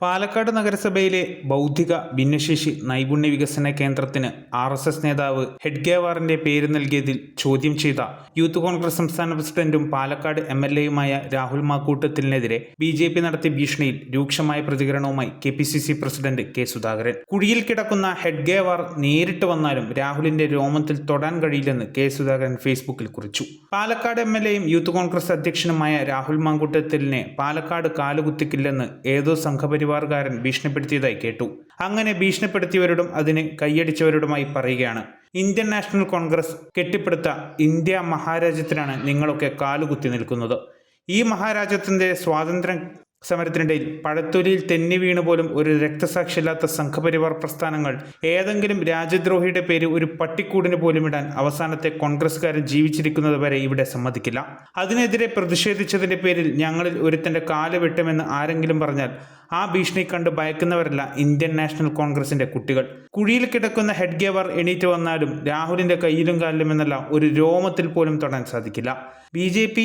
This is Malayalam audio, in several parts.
പാലക്കാട് നഗരസഭയിലെ ബൗദ്ധിക ഭിന്നശേഷി നൈപുണ്യ വികസന കേന്ദ്രത്തിന് ആർ എസ് എസ് നേതാവ് ഹെഡ്ഗേവാറിന്റെ പേര് നൽകിയതിൽ ചോദ്യം ചെയ്ത യൂത്ത് കോൺഗ്രസ് സംസ്ഥാന പ്രസിഡന്റും പാലക്കാട് എം എൽ എയുമായ രാഹുൽ മാക്കൂട്ടത്തിനെതിരെ ബി ജെ പി നടത്തിയ ഭീഷണിയിൽ രൂക്ഷമായ പ്രതികരണവുമായി K P C C president K Sudhakaran. കുഴിയിൽ കിടക്കുന്ന ഹെഡ്ഗേവാർ നേരിട്ട് വന്നാലും രാഹുലിന്റെ രോമത്തിൽ തൊടാൻ കഴിയില്ലെന്ന് കെ സുധാകരൻ ഫേസ്ബുക്കിൽ കുറിച്ചു. പാലക്കാട് എം എൽ എയും യൂത്ത് കോൺഗ്രസ് അധ്യക്ഷനുമായ രാഹുൽ മാങ്കൂട്ടത്തിലിനെ പാലക്കാട് കാലുകുത്തിക്കില്ലെന്ന് ഏതോ സംഘപരിവാറുകാരൻ ഭീഷണിപ്പെടുത്തിയതായി കേട്ടു. അങ്ങനെ ഭീഷണിപ്പെടുത്തിയവരോടും അതിന് കൈയടിച്ചവരോടുമായി പറയുകയാണ്. ഇന്ത്യൻ നാഷണൽ കോൺഗ്രസ് കെട്ടിപ്പടുത്ത ഇന്ത്യ മഹാരാജ്യത്തിനാണ് നിങ്ങളൊക്കെ കാലുകുത്തി നിൽക്കുന്നത്. ഈ മഹാരാജ്യത്തിന്റെ സ്വാതന്ത്ര്യ സമരത്തിനിടയിൽ പഴത്തൊലിയിൽ തെന്നി വീണ് പോലും ഒരു രക്തസാക്ഷിയില്ലാത്ത സംഘപരിവാർ പ്രസ്ഥാനങ്ങൾ ഏതെങ്കിലും രാജ്യദ്രോഹിയുടെ പേര് ഒരു പട്ടിക്കൂടിന് പോലും ഇടാൻ അവസാനത്തെ കോൺഗ്രസ്സുകാരൻ ജീവിച്ചിരിക്കുന്നത് വരെ ഇവിടെ സമ്മതിക്കില്ല. അതിനെതിരെ പ്രതിഷേധിച്ചതിന്റെ പേരിൽ ഞങ്ങളിൽ ഒരുത്തന്റെ കാൽ വെട്ടുമെന്ന് ആരെങ്കിലും പറഞ്ഞാൽ ആ ഭീഷണി കണ്ട് ഭയക്കുന്നവരല്ല ഇന്ത്യൻ നാഷണൽ കോൺഗ്രസിന്റെ കുട്ടികൾ. കുഴിയിൽ കിടക്കുന്ന ഹെഡ് ഗേവർ എണീറ്റ് വന്നാലും രാഹുലിന്റെ കയ്യിലും കാലിലും എന്നല്ല ഒരു രോമത്തിൽ പോലും തൊടാൻ സാധിക്കില്ല. ബി ജെ പി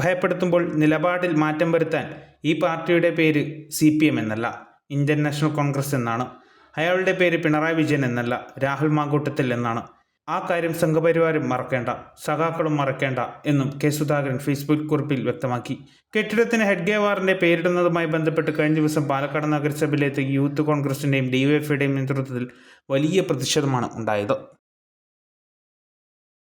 ഭയപ്പെടുത്തുമ്പോൾ നിലപാടിൽ മാറ്റം വരുത്താൻ ഈ പാർട്ടിയുടെ പേര് സി പി എം എന്നല്ല ഇന്ത്യൻ നാഷണൽ കോൺഗ്രസ് എന്നാണ്. അയാളുടെ പേര് പിണറായി വിജയൻ എന്നല്ല രാഹുൽ മാങ്കൂട്ടത്തിൽ എന്നാണ്. ആ കാര്യം സംഘപരിവാരം മറക്കേണ്ട സഖാക്കളും മറക്കേണ്ട എന്നും കെ സുധാകരൻ ഫേസ്ബുക്ക് കുറിപ്പിൽ വ്യക്തമാക്കി. കെട്ടിടത്തിന് ഹെഡ്ഗേവാറിന്റെ പേരിടുന്നതുമായി ബന്ധപ്പെട്ട് കഴിഞ്ഞ ദിവസം പാലക്കാട് നഗരസഭയിലെത്തിയ യൂത്ത് കോൺഗ്രസിന്റെയും ഡിവൈഎഫ്ഐയുടെയും നേതൃത്വത്തിൽ വലിയ പ്രതിഷേധമാണ് ഉണ്ടായത്.